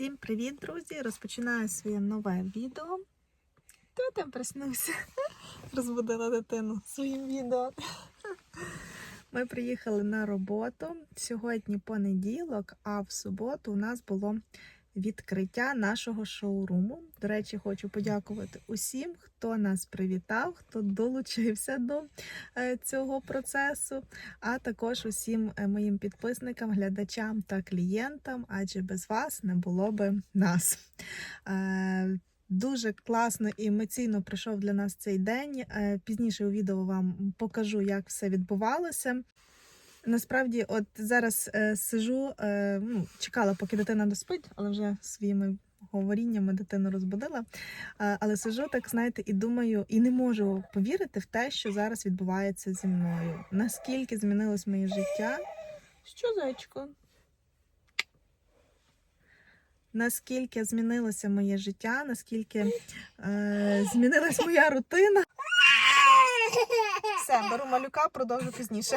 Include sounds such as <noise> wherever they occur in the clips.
Всім привіт, друзі! Розпочинаю своє нове відео. Хто там проснувся? <laughs> Розбудила дитину своїм відео. <laughs> Ми приїхали на роботу. Сьогодні понеділок, а в суботу у нас було відкриття нашого шоуруму. До речі, хочу подякувати усім, хто нас привітав, хто долучився до е, цього процесу, а також усім е, моїм підписникам, глядачам та клієнтам, адже без вас не було би нас. Е, Дуже класно і емоційно пройшов для нас цей день. Пізніше у відео вам покажу, як все відбувалося. Насправді, от зараз е, сижу, е, ну, чекала, поки дитина доспить, але вже своїми говоріннями дитину розбудила. Е, але сижу, так знаєте, і думаю, і не можу повірити в те, що зараз відбувається зі мною. Наскільки змінилось моє життя? Що, зайчко? Наскільки змінилося моє життя, наскільки е, змінилась моя рутина. Все, беру малюка, продовжу пізніше.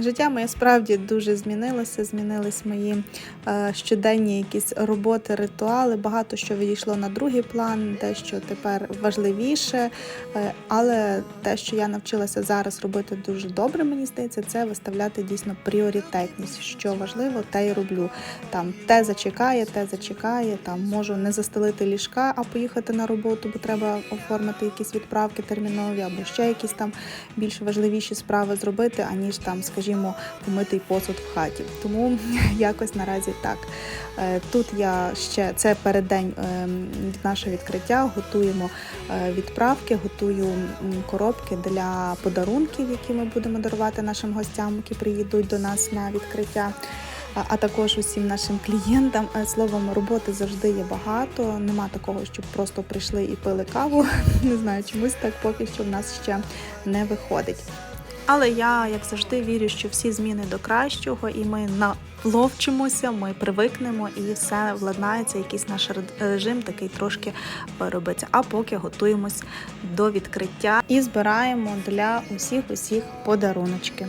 Життя моє справді дуже змінилося. Змінились мої е, щоденні якісь роботи, ритуали. Багато що відійшло на другий план, те, що тепер важливіше. Е, але те, що я навчилася зараз робити дуже добре, мені здається, це виставляти дійсно пріоритетність. Що важливо, те й роблю. Там те зачекає, те зачекає. Там можу не застелити ліжка, а поїхати на роботу, бо треба оформити якісь відправки термінові або ще якісь там більш важливіші справи зробити, аніж там, скажімо, помитий посуд в хаті. Тому <laughs> якось наразі так. Е, Тут я ще це переддень ем, нашого відкриття. Готуємо е, відправки, готую коробки для подарунків, які ми будемо дарувати нашим гостям, які приїдуть до нас на відкриття. А а також усім нашим клієнтам Е, словом, роботи завжди є багато. Нема такого, щоб просто прийшли і пили каву. <laughs> Не знаю, чомусь так поки що в нас ще не виходить. Але я, як завжди, вірю, що всі зміни до кращого, і ми наловчимося, ми привикнемо і все владнається, якийсь наш ре- режим такий трошки виробиться. А поки готуємось до відкриття і збираємо для усіх усіх подаруночки.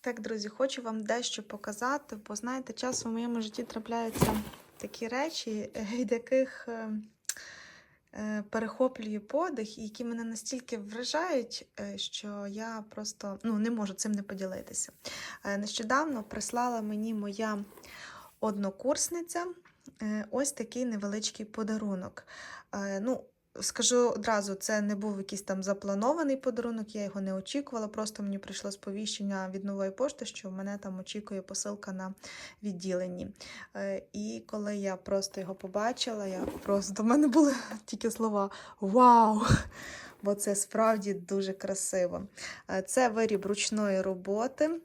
Так, друзі, хочу вам дещо показати, бо знаєте, часом в моєму житті трапляються такі речі, е, <laughs> від яких е, перехоплюю подих, які мене настільки вражають, е, що я просто ну, не можу цим не поділитися. Е, Нещодавно прислала мені моя однокурсниця ось такий невеличкий подарунок. Ну, Скажу одразу, це не був якийсь там запланований подарунок, я його не очікувала. Просто мені прийшло сповіщення від нової пошти, що в мене там очікує посилка на відділенні. Е, І коли я просто його побачила, я просто до мене були <laughs> тільки слова Вау! Бо це справді дуже красиво. Е, Це виріб ручної роботи.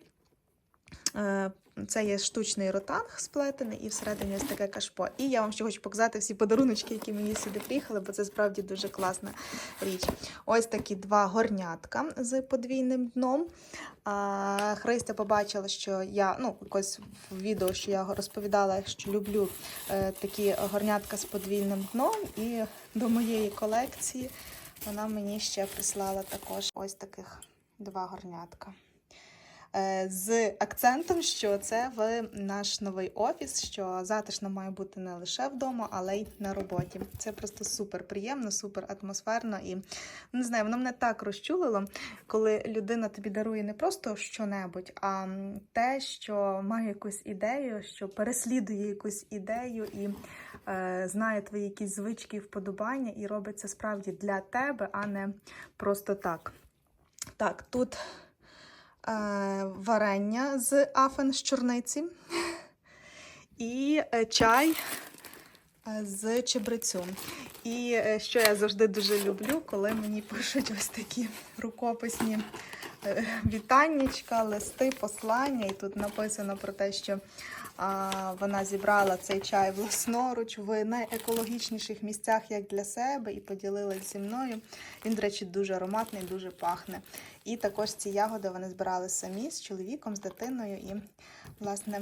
Е, Це є штучний ротанг сплетений і всередині ось таке кашпо. І я вам ще хочу показати всі подаруночки, які мені сюди приїхали, бо це справді дуже класна річ. Ось такі два горнятка з подвійним дном. Христя побачила, що я, ну, якось в відео, що я розповідала, що люблю е, такі горнятка з подвійним дном. І до моєї колекції вона мені ще прислала також ось таких два горнятка. Е, З акцентом, що це в наш новий офіс, що затишно має бути не лише вдома, але й на роботі. Це просто супер приємно, супер атмосферно і не знаю, воно мене так розчулило, коли людина тобі дарує не просто що-небудь, а те, що має якусь ідею, що переслідує якусь ідею і е, знає твої якісь звички і вподобання, і робить це справді для тебе, а не просто так. Так, тут варення з афен з чорниці <laughs> і е, чай е, з чебрецю. І е, що я завжди дуже люблю, коли мені пишуть ось такі рукописні е, вітаннячка, листи, послання. І тут написано про те, що вона зібрала цей чай власноруч в найекологічніших місцях, як для себе, і поділилась зі мною. Він, до речі, дуже ароматний, дуже пахне. І також ці ягоди вони збирали самі з чоловіком, з дитиною і, власне,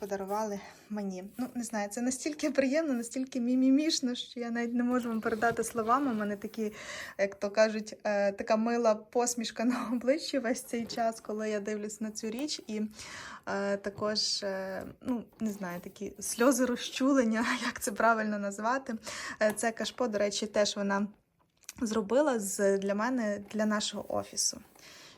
подарували мені. Ну, не знаю, це настільки приємно, настільки мімімішно, що я навіть не можу вам передати словами. У мене такі, як то кажуть, е, така мила посмішка <laughs> на обличчі весь цей час, коли я дивлюсь на цю річ. І е, також, е, ну, не знаю, такі сльози розчулення, <laughs> як це правильно назвати. Це кашпо, до речі, теж вона зробила з, для мене, для нашого офісу.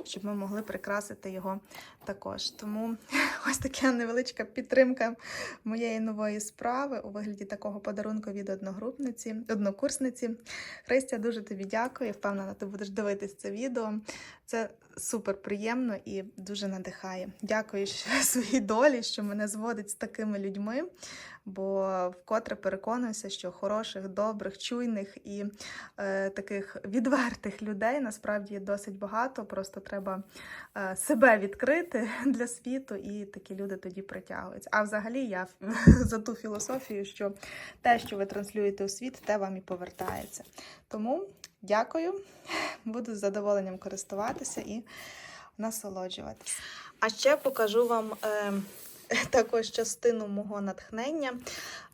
Щоб ми могли прикрасити його також. Тому <laughs> ось така невеличка підтримка моєї нової справи у вигляді такого подарунку від одногрупниці, однокурсниці. Христя, дуже тобі дякую. Впевнена, ти будеш дивитись це відео. Це супер приємно і дуже надихає. Дякую <laughs> своїй долі, що мене зводить з такими людьми, бо вкотре переконуюся, що хороших, добрих, чуйних і е, таких відвертих людей насправді досить багато. Просто треба е, себе відкрити <laughs> для світу, і такі люди тоді притягуються. А взагалі я <laughs> за ту філософію, що те, що ви транслюєте у світ, те вам і повертається. Тому дякую, буду з задоволенням користуватися і насолоджуватися. А ще покажу вам. Е, <laughs> також частину мого натхнення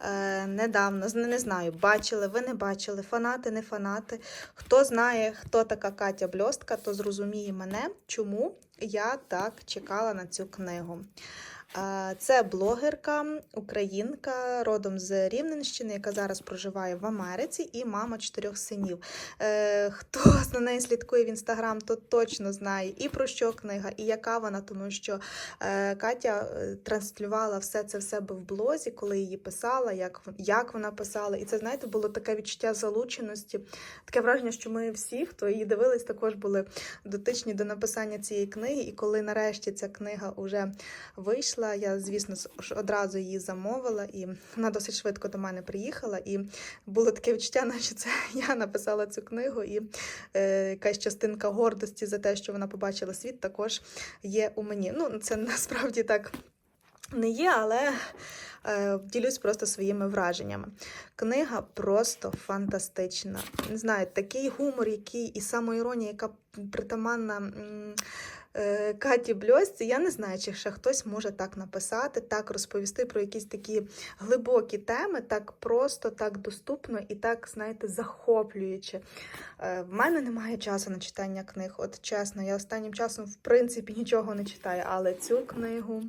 е, недавно, не, не знаю, бачили, ви не бачили, фанати, не фанати. Хто знає, хто така Катя Бльостка, то зрозуміє мене, чому я так чекала на цю книгу. Це блогерка, українка, родом з Рівненщини, яка зараз проживає в Америці, і мама чотирьох синів. Е, Хто за нею слідкує в інстаграм, то точно знає і про що книга, і яка вона, тому що е, Катя е, транслювала все це в себе в блозі, коли її писала, як, як вона писала. І це, знаєте, було таке відчуття залученості, таке враження, що ми всі, хто її дивились, також були дотичні до написання цієї книги. І коли нарешті ця книга вже вийшла, я, звісно, одразу її замовила, і вона досить швидко до мене приїхала. І було таке відчуття, <laughs> наче це я написала цю книгу, і е, якась частинка гордості за те, що вона побачила світ, також є у мені. Ну, це насправді так не є, але е, ділюсь просто своїми враженнями. Книга просто фантастична. Не знаю, такий гумор, який і самоіронія, яка притаманна. Е, Каті Бльосці, я не знаю, чи ще хтось може так написати, так розповісти про якісь такі глибокі теми, так просто, так доступно і так, знаєте, захоплююче. Е, В мене немає часу на читання книг. От чесно, я останнім часом, в принципі, нічого не читаю, але цю книгу.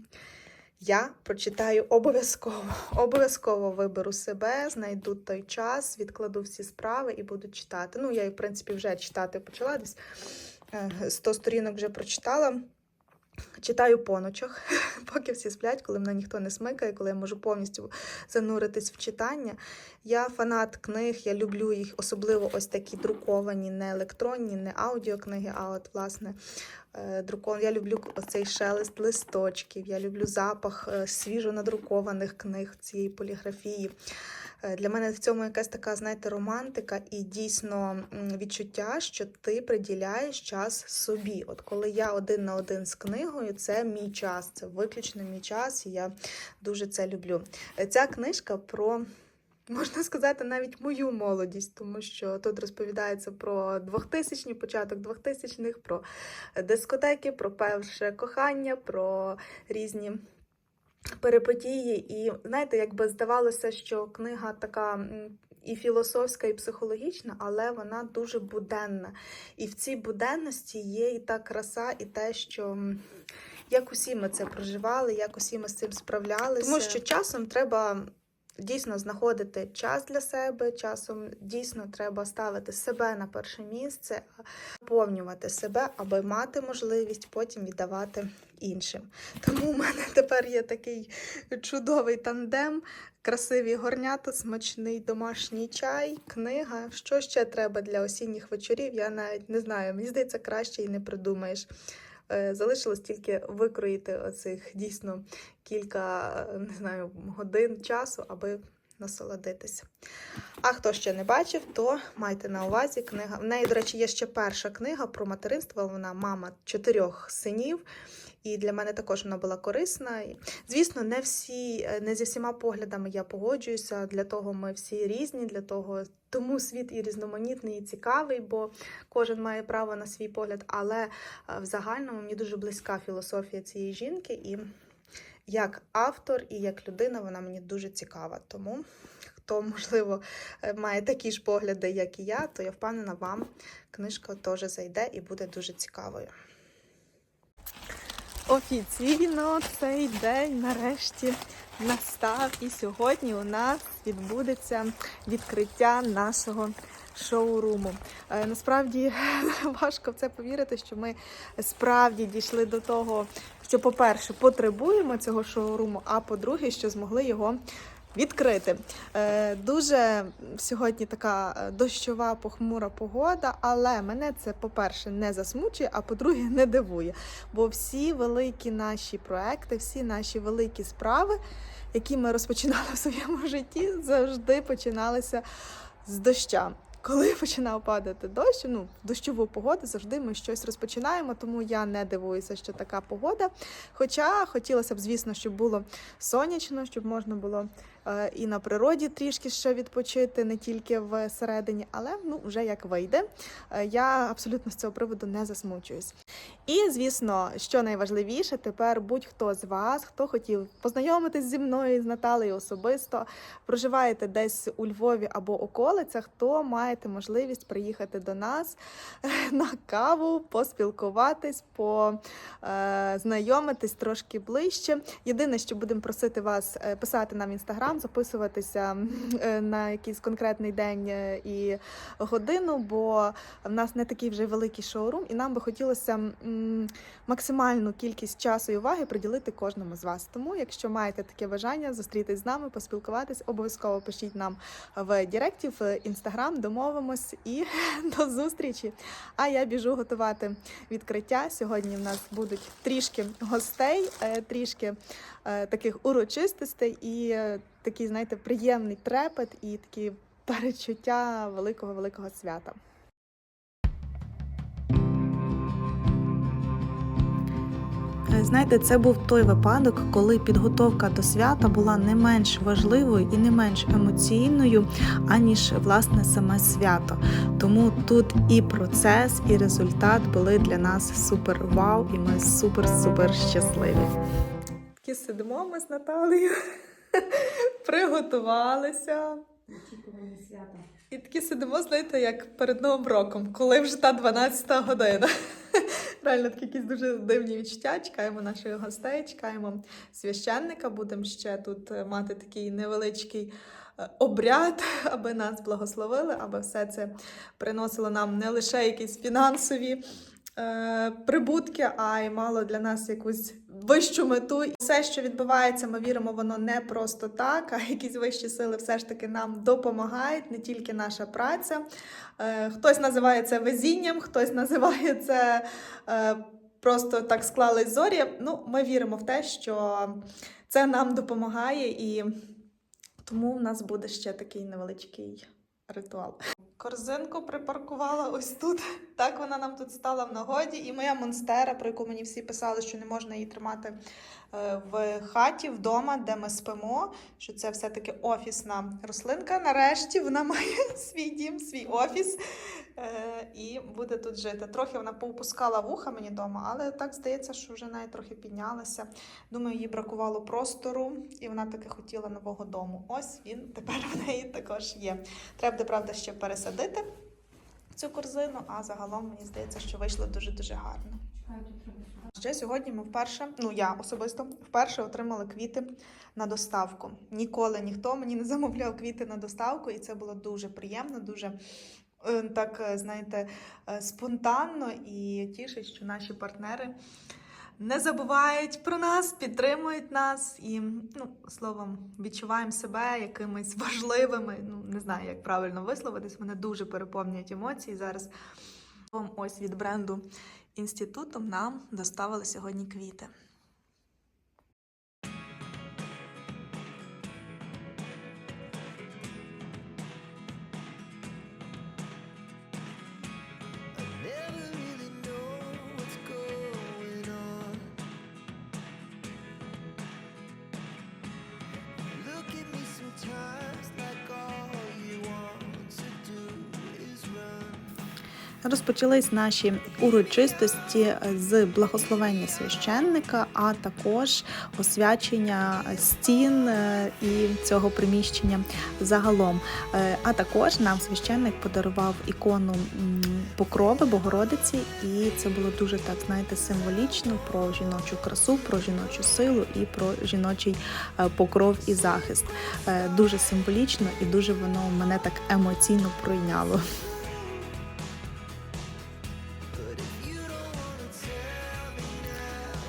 Я прочитаю обов'язково. <laughs> Обов'язково виберу себе, знайду той час, відкладу всі справи і буду читати. Ну, я, в принципі, вже читати почала десь. Е, 100 сторінок вже прочитала. Читаю по ночах, <laughs> поки всі сплять, коли мене ніхто не смикає, коли я можу повністю зануритись в читання. Я фанат книг, я люблю їх, особливо ось такі друковані, не електронні, не аудіокниги, а от, власне, е. Я люблю оцей шелест листочків, я люблю запах е, свіжо надрукованих книг цієї поліграфії. Е, Для мене в цьому якась така, знаєте, романтика і дійсно відчуття, що ти приділяєш час собі. От коли я один на один з книгою, це мій час, це виключно мій час, і я дуже це люблю. Ця книжка про. Можна сказати, навіть мою молодість, тому що тут розповідається про 2000-ні, початок 2000-х, про дискотеки, про перше кохання, про різні перипетії. І знаєте, якби здавалося, що книга така і філософська, і психологічна, але вона дуже буденна. І в цій буденності є і та краса, і те, що. Як усі ми це проживали, як усі ми з цим справлялися. Тому що часом треба дійсно знаходити час для себе, часом дійсно треба ставити себе на перше місце, наповнювати себе, аби мати можливість потім віддавати іншим. Тому у мене тепер є такий чудовий тандем, красиві горнята, смачний домашній чай, книга. Що ще треба для осінніх вечорів? Я навіть не знаю. Мені здається, краще і не придумаєш. Е, Залишилось тільки викроїти оцих дійсно кілька не знаю, годин часу, аби насолодитися. А хто ще не бачив, то майте на увазі книга. В неї, до речі, є ще перша книга про материнство. Вона мама чотирьох синів. І для мене також вона була корисна. Звісно, не всі, е, не зі всіма поглядами я погоджуюся. Для того ми всі різні, для того тому світ і різноманітний, і цікавий, бо кожен має право на свій погляд. Але е, в загальному мені дуже близька філософія цієї жінки, і як автор і як людина вона мені дуже цікава. Тому хто, можливо, е, має такі ж погляди, як і я, то я впевнена, вам книжка теж зайде і буде дуже цікавою. Офіційно цей день нарешті настав, і сьогодні у нас відбудеться відкриття нашого шоуруму. Е, Насправді <laughs> важко в це повірити, що ми справді дійшли до того, що, по-перше, потребуємо цього шоуруму, а по-друге, що змогли його відкрити. Е, Дуже сьогодні така е, дощова похмура погода, але мене це, по-перше, не засмучує, а по-друге, не дивує. Бо всі великі наші проекти, всі наші великі справи, які ми розпочинали <laughs> в своєму житті, завжди починалися з доща. Коли <laughs> починав падати дощ, ну дощову погоду завжди ми щось розпочинаємо, тому я не дивуюся, що така погода. Хоча хотілося б, звісно, щоб було сонячно, щоб можна було і на природі трішки ще відпочити, не тільки всередині, але ну вже як вийде. Е, я абсолютно з цього приводу не засмучуюсь. І звісно, що найважливіше, тепер будь-хто з вас, хто хотів познайомитись зі мною з Наталею особисто, проживаєте десь у Львові або околицях, то маєте можливість приїхати до нас е, на каву, поспілкуватись, познайомитись трошки ближче. Єдине, що будемо просити вас е, писати нам в інстаграм, записуватися е, на якийсь конкретний день е, і годину, бо в нас не такий вже великий шоурум, і нам би хотілося максимальну кількість часу і уваги приділити кожному з вас. Тому, якщо маєте таке бажання зустрітись з нами, поспілкуватись, обов'язково пишіть нам в Директі, в інстаграм, домовимось і <laughs> до зустрічі. А я біжу готувати відкриття. Сьогодні в нас будуть трішки гостей, е, трішки таких урочистостей і е, такий, знаєте, приємний трепет і такі перечуття великого великого свята. Е, Знаєте, це був той випадок, коли підготовка до свята була не менш важливою і не менш емоційною, аніж власне саме свято. Тому тут і процес, і результат були для нас супер вау, і ми супер-супер щасливі. Такі сидимо ми з Наталією, <laughs> приготувалися. Очікування свята. І такі сидимо, знаєте, як перед Новим роком, коли вже та 12 година. <laughs> Реально такі якісь дуже дивні відчуття. Чекаємо наших гостей, чекаємо священника. Будемо ще тут е, мати такий невеличкий е, обряд, <laughs> аби нас благословили, аби все це приносило нам не лише якісь фінансові е, прибутки, а й мало для нас якусь вищу мету. Все, що відбувається, ми віримо, воно не просто так, а якісь вищі сили все ж таки нам допомагають, не тільки наша праця. Е, Хтось називає це везінням, хтось називає це е, просто так склались зорі. Ну, ми віримо в те, що це нам допомагає, і тому в нас буде ще такий невеличкий ритуал. Корзинку припаркувала ось тут. Так вона нам тут стала в нагоді. І моя монстера, про яку мені всі писали, що не можна її тримати е, в хаті, вдома, де ми спимо. Що це все-таки офісна рослинка. Нарешті вона має <laughs> свій дім, свій офіс е, і буде тут жити. Трохи вона поупускала вуха мені вдома, але так здається, що вже навіть трохи піднялася. Думаю, їй бракувало простору, і вона таки хотіла нового дому. Ось він тепер в неї також є. Треба, правда, ще пересадити цю корзину, а загалом мені здається, що вийшло дуже-дуже гарно. Ще сьогодні ми вперше, ну я особисто вперше отримала квіти на доставку. Ніколи ніхто мені не замовляв квіти на доставку, і це було дуже приємно, дуже е, так, е, знаєте, е, спонтанно і тішить, що наші партнери не забувають про нас, підтримують нас і, ну, словом, відчуваємо себе якимись важливими. Ну, не знаю, як правильно висловитись. Мене дуже переповнюють емоції зараз. Ось від бренду інститутом нам доставили сьогодні квіти. Розпочались наші урочистості з благословення священника, а також освячення стін е, і цього приміщення загалом. Е, А також нам священник подарував ікону покрови Богородиці, і це було дуже так, знаєте, символічно про жіночу красу, про жіночу силу і про жіночий е, покров і захист. Дуже символічно і дуже воно мене так емоційно пройняло.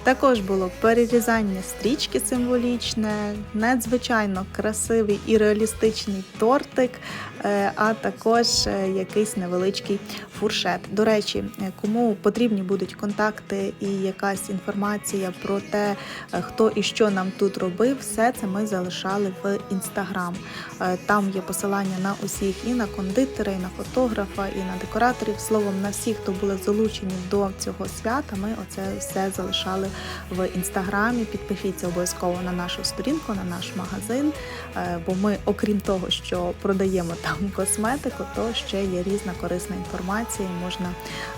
Також було перерізання стрічки символічне, надзвичайно красивий і реалістичний тортик, е, а також е, якийсь невеличкий фуршет. До речі, е, кому потрібні будуть контакти і якась інформація про те, хто і що нам тут робив, все це ми залишали в інстаграм. Там є посилання на усіх і на кондитера, і на фотографа, і на декораторів. Словом, на всіх, хто були залучені до цього свята, ми оце все залишали в інстаграмі. Підпишіться обов'язково на нашу сторінку, на наш магазин. е, Бо ми, окрім того, що продаємо там косметику, то ще є різна корисна інформація. Можна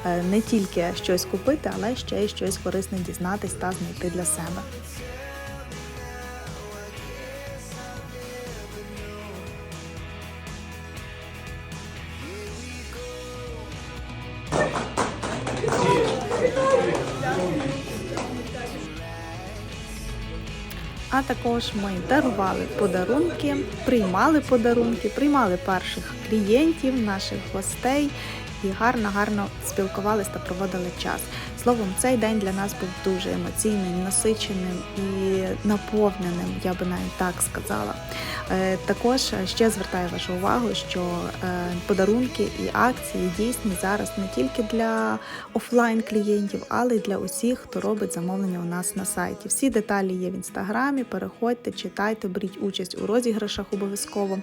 е, не тільки щось купити, але ще й щось корисне дізнатись та знайти для себе. А також ми дарували подарунки, приймали подарунки, приймали перших клієнтів, наших гостей і гарно-гарно спілкувалися та проводили час. Словом, цей день для нас був дуже емоційним, насиченим і наповненим, я би навіть так сказала. Е, Також ще звертаю вашу увагу, що е, подарунки і акції дійсні зараз не тільки для офлайн клієнтів, але й для усіх, хто робить замовлення у нас на сайті. Всі деталі є в інстаграмі. Переходьте, читайте, беріть участь у розіграшах обов'язково.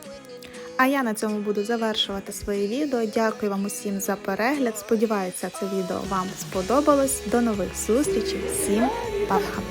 А я на цьому буду завершувати своє відео. Дякую вам усім за перегляд. Сподіваюся, це відео вам сподобалось. До нових зустрічей. Всім па-па!